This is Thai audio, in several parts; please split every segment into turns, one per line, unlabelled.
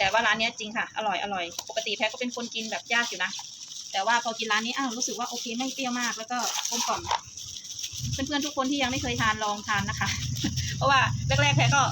แต่ว่าร้านนี้จริงค่ะ อร่อยอร่อย ปกติแพ้ก็เป็นคนกินแบบยากอยู่นะ แต่ว่าพอกินร้านนี้อ้าวรู้สึกว่าโอเคไม่เปรี้ยวมากแล้วก็กลมกล่อมเพื่อนๆทุกคนที่ยังไม่เคยทานลองทานนะคะ เพราะว่าแรกๆแพ้ก็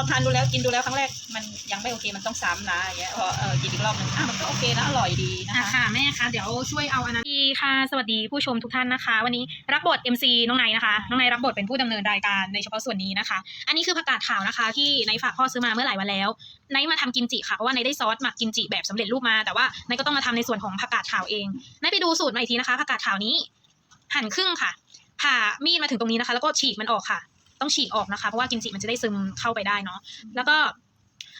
อทานดูแล้วกินดูแล้วครั้งแรกมันยังไม่โอเคมันต้องซ้ำนะอย่างเงี้ยพอเออกินอีกรอบหนึ่งอ้าวมันก็โอเคนะอร่อยดีนะ
อะ
คะ
ค่ะแม่คะเดี๋ยวช่วยเอาอันนั้นดีค่ะ สวัสดีผู้ชมทุกท่านนะคะ วันนี้รับบท MC น้องไนนะคะ น้องไนรับบทเป็นผู้ดำเนินรายการในเฉพาะส่วนนี้นะคะ อันนี้คือผักกาดขาวนะคะ ที่ไนฝากพ่อซื้อมาเมื่อหลายวันแล้วไนมาทำกิมจิค่ะเพราะว่าไนได้ซอสหมักกิมจิแบบสำเร็จรูปมาแต่ว่าไนก็ต้องมาทำในส่วนของผักกาดขาวเองไนไปดูสูตรมาอีกทีนะคะผักกาดขาวนี้ หั่นครึ่งค่ะ ผ่ามีดมาถึงตรงนี้นะคะ แล้วก็ฉีกมันออกค่ะ ต้องฉีกออกนะคะ เพราะว่ากิมจิมันจะได้ซึมเข้าไปได้เนาะแล้วก็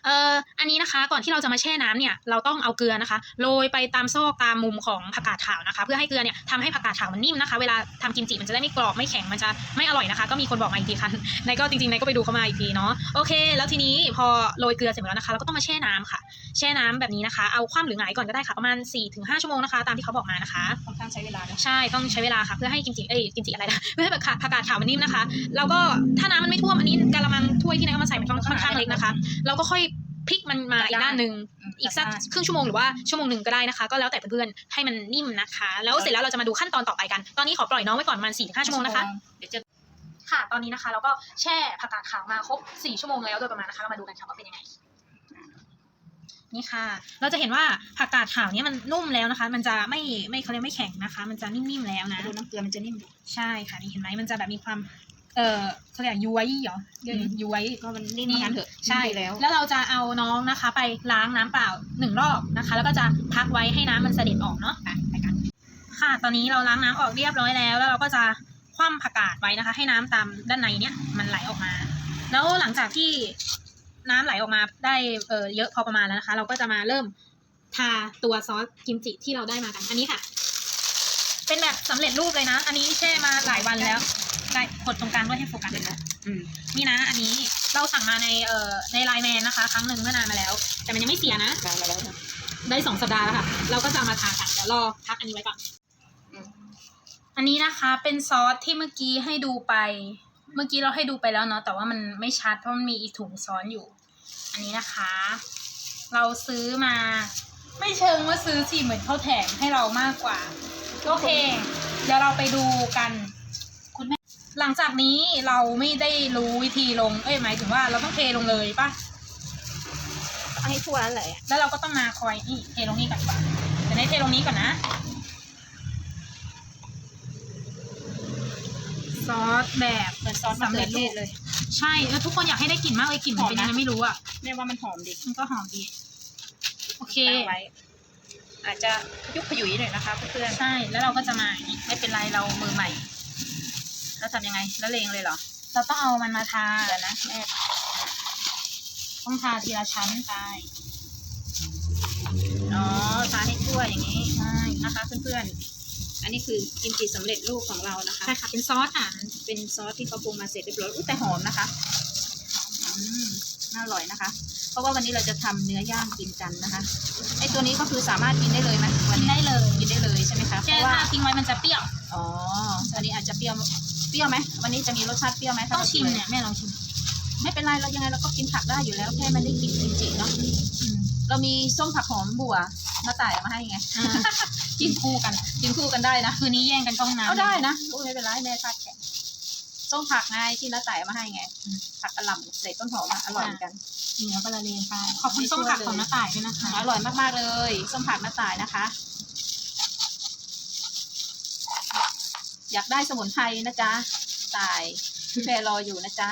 เอ่ออันนี้นะคะก่อนที่เราจะมาแช่น้ำเนี่ยเราต้องเอาเกลือนะคะโรยไปตามซอกตามมุมของผักกาดขาวนะคะ เพื่อให้เกลือเนี่ยทำให้ผักกาดขาวมันนิ่มนะคะ เวลาทำกิมจิมันจะได้ไม่กรอบไม่แข็งมันจะไม่อร่อยนะคะ ก็มีคนบอกมาอีกทีค่ะในก็จริงๆในก็ไปดูเขามาอีกทีเนาะโอเค แล้วทีนี้พอโรยเกลือเสร็จหมดแล้วนะคะเราก็ต้องมาแช่น้ำค่ะ แช่น้ำแบบนี้นะคะ เอาคว่ำหรือหงายก่อนก็ได้ค่ะประมาณ4-5ชั่วโมงนะคะ ตามที่เขาบอกมานะคะ
ค่อนข้างใช้เวลานะ
ใช่ต้องใช้เวลาค่ะเพื่อให้กิมจิเอ้ยกิมจิอะไรนะเพื่อให้ผักกาดผักกาดขาวมันนิ่มนะคะ แล้วก็ถ้าน้ำมันไม่ท่วมอันนี้กะละมังถ้วยที่นายเอามาใส่มันค่อนค่อนข้างเล็กนะคะ เราก็ค่อย พลิกมันมาอีกด้านหนึ่งอีกสักครึ่งชั่วโมงหรือว่าชั่วโมงหนึ่งก็ได้นะคะ ก็แล้วแต่เพื่อนๆให้มันนิ่มนะคะ แล้วเสร็จแล้วเราจะมาดูขั้นตอนต่อไปกัน ตอนนี้ขอปล่อยน้องไว้ก่อนประมาณ4ี่ถึงห้าชั่วโมงนะคะ
เดี๋ยวจะ
ค่ะตอนนี้นะคะเราก็แช่ผักกาดขาวมาครบ4ชั่วโมงแล้วโดยประมาณนะคะเรามาดูกันค่ะว่าเป็นยังไงนี่ค่ะ เราจะเห็นว่าผักกาดขาวเนี่ยมันนุ่มแล้วนะคะ มันจะไม่ไม่เขาเรียกไม่แข็งนะคะ มันจะนิ่มๆแล้วนะ
ดูน้ำเกลือมันจะนิ่มอยู่
ใช่ค่ะนี่เห็นไหมมันจะแบบมีความ เออเขาเรียกย้วยเหรอเรียก
อืม
ย้วย
ก็มันนิ่มงั้นเถอะ
ใช่
นิ่มไปแล้ว
แล้วเราจะเอาน้องนะคะ ไปล้างน้ำเปล่าหนึ่งรอบนะคะ แล้วก็จะพักไว้ให้น้ำมันเสด็จออกเนาะอะไปกัน ค่ะ ตอนนี้เราล้างน้ำออกเรียบร้อยแล้ว แล้วเราก็จะคว่ำผักกาดไว้นะคะ ให้น้ำตามด้านในเนี่ยมันไหลออกมา แล้วหลังจากที่น้ำไหลออกมาได้เออเยอะพอประมาณแล้วนะคะ เราก็จะมาเริ่มทาตัวซอสกิมจิที่เราได้มากัน อันนี้ค่ะ เป็นแบบสำเร็จรูปเลยนะ อันนี้แช่มาหลายวันแล้ว ได้กดตรงกลางด้วยให้โฟกัสเลยนะ
อืม
นี่นะ อันนี้เราสั่งมาในเอ่อในไลน์แมนนะคะ ครั้งหนึ่งเมื่อนานมาแล้ว แต่มันยังไม่เสียนะ
กลางมาแล้วนะ
ได้สองสัปดาห์แล้วค่ะ เราก็จะเอามาทากันเดี๋ยวรอพักอันนี้ไว้ก่อน
อืม
อันนี้นะคะเป็นซอสที่เมื่อกี้ให้ดูไป เมื่อกี้เราให้ดูไปแล้วเนาะ แต่ว่ามันไม่ชัดเพราะมันมีอีกถุงซ้อนอยู่ อันนี้นะคะ เราซื้อมา ไม่เชิงว่าซื้อสิเหมือนเขาแถมให้เรามากกว่า โอเค เดี๋ยวเราไปดูกันคุณแม่หลังจากนี้เราไม่ได้รู้วิธีลง เอ้ยหมายถึงว่าเราต้องเทลงเลยปะ
ให้ทั่วนั่นแหละ
แล้วเราก็ต้องมาคอยนี่เทลงนี้ก่อนดีกว่าเดี๋ยวนี้เทลงนี้ก่อนนะ ซอสแบบ
เหมือนซอสมะเขือเทศเลย
ใช่แล้วทุกคนอยากให้ได้กลิ่นมากเลยกลิ่นมันเป็นยังไงไม่รู้อะ
แม่ว่ามันหอมดี
มันก็หอมดี โอเค
ตั้งไว้ อาจจะยุบขยุยหน่อยนะคะเพื่อน
ใช่แล้วเราก็จะมาอย่างนี้
ๆไม่เป็นไรเรามือใหม่แล้วทำยังไงแล้วเลงเลยเหรอ
เราต้องเอามันมาทา
เดี๋ยวนะแม่
ต้องทาทีละชั้นไป
อ๋อทาให้ทั่วอย่างนี้
ใช่
นะคะเพื่อนๆ อันนี้คือกิมจิสำเร็จรูปของเรานะคะ
ใช่ค่ะเป็นซอสอะ
เป็นซอสที่เขาปรุงมาเสร็จเรียบร้อยอุ๊ยแต่หอมนะคะอืมน่าอร่อยนะคะ เพราะว่าวันนี้เราจะทำเนื้อย่างกินกันนะคะไอตัวนี้ก็คือสามารถกินได้เลยไหมวัน
กิน
นี้
ได้เลย
กินได้เลยใช่ไหมคะเพ
แค่
ราะว่า
ถ้าทิ้งไว้มันจะเปรี้ยว
อ๋อวันนี้อาจจะเปรี้ยวเปรี้ยวไหมวันนี้จะมีรสชาติเปรี้ยวไหมถ้า
ต้อง
รา
ชิม
ล
เนี่ยแม่ลองชิม
ไม่เป็นไรเรายังไงเราก็กินผักได้อยู่แล้วแค่มันได้กินกิมจิเนาะ
อืม
เรามีส้มผักหอมบัวมาต่ายเอามาให้ไง
อ่ากินคู่กัน
กินคู่กันได้นะ
คืนนี้แย่งกันเข้าห้องน้ำ
เอาได้นะอุ้ยไม่เป็นไรแม่ทาดแข็งส้มผักไงที่น้าต่ายเอามาให้ไง
อืม
ผักกระหล่ำใส่ต้นหอมอะอร่อยเหมือน กัน
นี่แล้วก็ละเลงไป ขอบคุณส้มผักของน้าต่ายด้วยนะคะ
อร่อยมากๆเลยส้มผักน้าต่ายนะคะ อยากได้สมุนไพรนะจ๊ะต่ายพี่แพรรออยู่นะจ๊ะ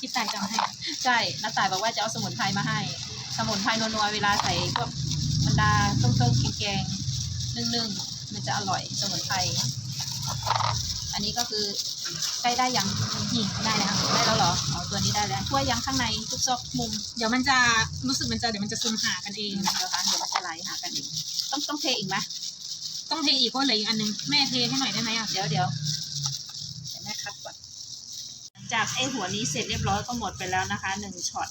พี่ต่ายจะเอาให้
ใช่น้าต่ายบอกว่าจะเอาสมุนไพรมาให้ สมุนไพรนัวๆเวลาใส่พวกบรรดาต้มๆกินแกงนึ่งๆมันจะอร่อยสมุนไพร อันนี้ก็คือใกล้ได้ยัง
นี่ได้แล้ว
ได้แล้วเหรออ๋อตัวนี้ได้แล้วถ้วยยังข้างในทุกซอกมุม
เดี๋ยวมันจะรู้สึกมันจะเดี๋ยวมันจะซึมหากันเอง
เดี๋ยวคะเดี๋ยวมันจะไหลหากันอีกต้องต้องเทอีกไหม
ต้องเทอีกเพราะเหลืออีกอันนึงแม่เทให้หน่อยได้ไหมอะ
เดี๋ยวเดี๋ยวเดี๋ยวแม่คัดก่อนหลังจากไอ้หัวนี้เสร็จเรียบร้อยก็หมดไปแล้วนะคะหนึ่งช็อต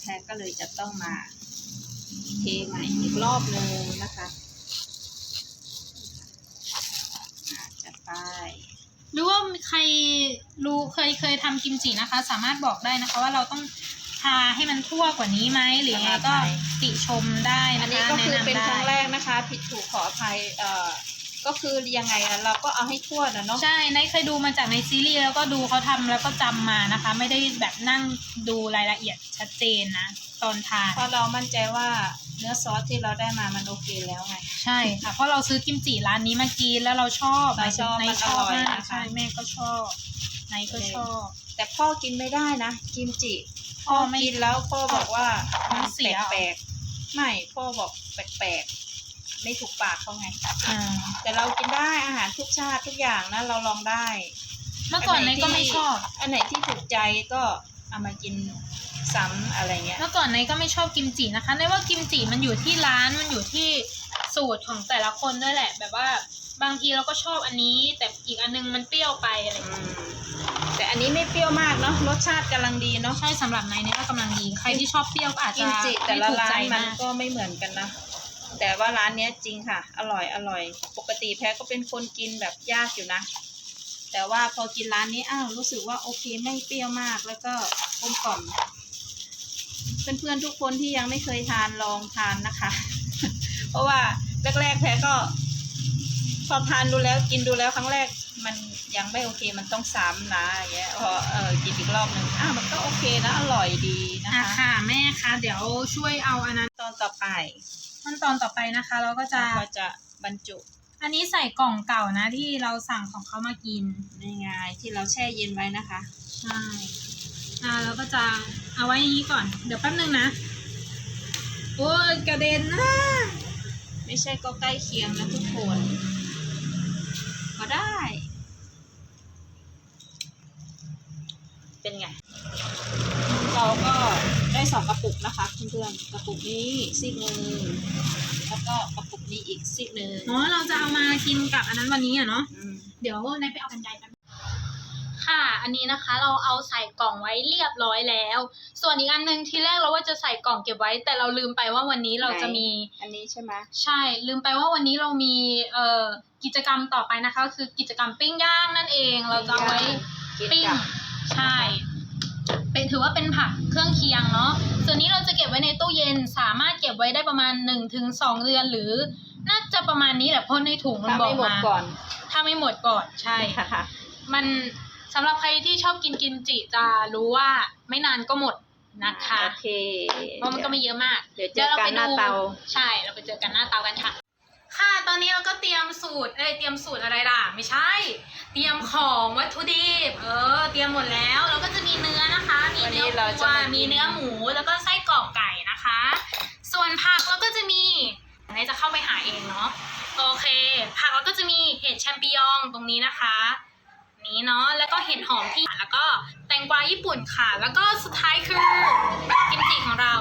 แพนก็เลยจะต้องมาเทใหม่อีกรอบหนึงนะคะอะจัดไป
หรือว่าใครรู้เคยเคยทำกิมจินะคะ สามารถบอกได้นะคะ ว่าเราต้องชาให้มันทั่วกว่านี้ไหมหรือยังไงก็
ประมาณไหน
ติชมได้
อัน
นะ
นี้
คะ
ก็คือ
แนะนำ
เป็น
ได้
ครั้งแรกนะคะ ผิดถูกขออภัยเอ่อ ก็คือยังไงอะเราก็เอาให้ทั่วนะเนาะ
ใช่นายเคยดูมาจากในซีรีส์แล้วก็ดูเขาทำแล้วก็จำมานะคะ ไม่ได้แบบนั่งดูรายละเอียดชัดเจนนะ ตอนทาน
เพราะเรามั่นใจว่าเนื้อซอสที่เราได้มามันโอเคแล้วไง
ใช่ค่ะเพราะเราซื้อกิมจิร้านนี้มากินแล้วเราชอบ
เราชอบ
นาย
มัน
ชอบ
อร่อย
มาก
นะคะ
ใช่แม่ก็ชอบนายก็ชอบ
แต่พ่อกินไม่ได้นะกิมจิ
พ่
พ่
อ
อ
ไม่
กินแล้วพ่อบอกว่า
มั
มัน
นเสีย
แปลกๆไม่พ่อบอกแปลกๆ ไม่ถูกปากเขาไง
อ่า
แต่เรากินได้อาหารทุกชาติทุกอย่างนะเราลองได้
เมื่อก่อนนายก็ไม่ชอบ
อันไหนที่ถูกใจก็เอามากินซ้ำอะไรเงี้ย
เมื่อก่อนนายก็ไม่ชอบกิมจินะคะนายว่ากิมจิมันอยู่ที่ร้านมันอยู่ที่สูตรของแต่ละคนด้วยแหละ แบบว่าบางทีเราก็ชอบอันนี้ แต่อีกอันนึงมันเปรี้ยวไปอะไรอย่าง
อื
เงี้ย
มแต่อันนี้ไม่เปรี้ยวมากเนาะรสชาติกำลังดีเนาะ
ใช่สำหรับนายเนี่ยก็กำลังดีใครที่ชอบเปรี้ยวก็อาจ
กิ
จะ
มจิแต่ละ
ไม่ถูก
ร้า
ใจ
นมัน
มาก
ก็ไม่เหมือนกันนะ แต่ว่าร้านเนี้ยจริงค่ะ อร่อยอร่อย ปกติแพ้ก็เป็นคนกินแบบยากอยู่นะ แต่ว่าพอกินร้านนี้อ้าวรู้สึกว่าโอเคไม่เปรี้ยวมากแล้วก็กลมกล่อม เพื่อนๆทุกคนที่ยังไม่เคยทานลองทานนะคะ เพราะว่าแรกๆแพ้ก็พอทานดูแล้วกินดูแล้วครั้งแรกมันยังไม่โอเคมันต้องซ้ำนะอย่างเงี้ยพอเออกินอีกรอบหนึ่งอ้าวมันก็โอเคนะอร่อยดีนะ
อะ
คะ
ค่ะ แม่คะ เดี๋ยวช่วยเอาอันนั้น
ตอนต่อไป
ขั้นตอนต่อไปนะคะ เราก็จะ
ก็จะบรรจุ
อันนี้ใส่กล่องเก่านะที่เราสั่งของเขามากิน
ในไงที่เราแช่เย็นไว้นะคะ
ใช่อ่าเราก็จะเอาไว้อย่างนี้ก่อน เดี๋ยวแป๊บนึงนะ โอ้ยกระเด็นนะ
ไม่ใช่ก็ใกล้เคียงนะทุกคนก็ได้ เป็นไงเราก็ได้ สองกระปุกนะคะเพื่อนๆกระปุกนี้ซีกหนึ่งแล้วก็กระปุกนี้อีกซีกหนึ่ง
อ๋อเราจะเอามากินกับอันนั้นวันนี้อะเนาะ
อืม
เดี๋ยวนายไปเอากันไกรกันค่ะ อันนี้นะคะเราเอาใส่กล่องไว้เรียบร้อยแล้ว ส่วนอีกอันหนึงที่แรกเราว่าจะใส่กล่องเก็บไว้ แต่เราลืมไปว่าวันนี้เราจะมี
อันนี้ใช่ไหม
ใช่ ลืมไปว่าวันนี้เรามีเอ่อกิจกรรมต่อไปนะคะ คือกิจกรรมปิ้งย่างนั่นเอง เราจะเอาไว้
กิน
ปิ้ง
กับ
ใช่ เป็นถือว่าเป็นผักเครื่องเคียงเนาะ ส่วนนี้เราจะเก็บไว้ในตู้เย็นสามารถเก็บไว้ได้ประมาณ1นถึงสเดือนหรือ น่าจะประมาณนี้แหละเพราะในถุงมัน
ถ้า
บอ
ไม่
ก
หมด
มา
ก่อน
ถ้าไม่หมดก่อนใช่
ค่ะ
มันสำหรับใครที่ชอบกินกิมจิจะรู้ว่าไม่นานก็หมดนะคะ
โอเค
เพราะมันก็ไม่เยอะมาก
เดี๋ยวเจอกันหน้าเตา
ใช่ เราไปเจอกันหน้าเตากันค่ะค่ะต อนนี้เราก็เตรียมสูตรเอ้ยเตรียมสูตรอะไรล่ะ ไม่ใช่ เตรียมของวัตถุดิบ เออ เตรียมหมดแล้วแล้วก็จะมีเนื้อนะคะ มี
วันนี้
เนื้อ
เรา
วั
จะ
ว
มากิน
มีเนื้อหมู แล้วก็ไส้กรอกไก่นะคะ ส่วนผักเราก็จะมีไหนจะเข้าไปหาเองเนาะ โอเค ผักเราก็จะมีเห็ดแชมปิญองตรงนี้นะคะ นี้เนาะ แล้วก็เห็ดหอมที่ แล้วก็แตงกวาญี่ปุ่นค่ะ แล้วก็สุดท้ายคือกิมจิของเรา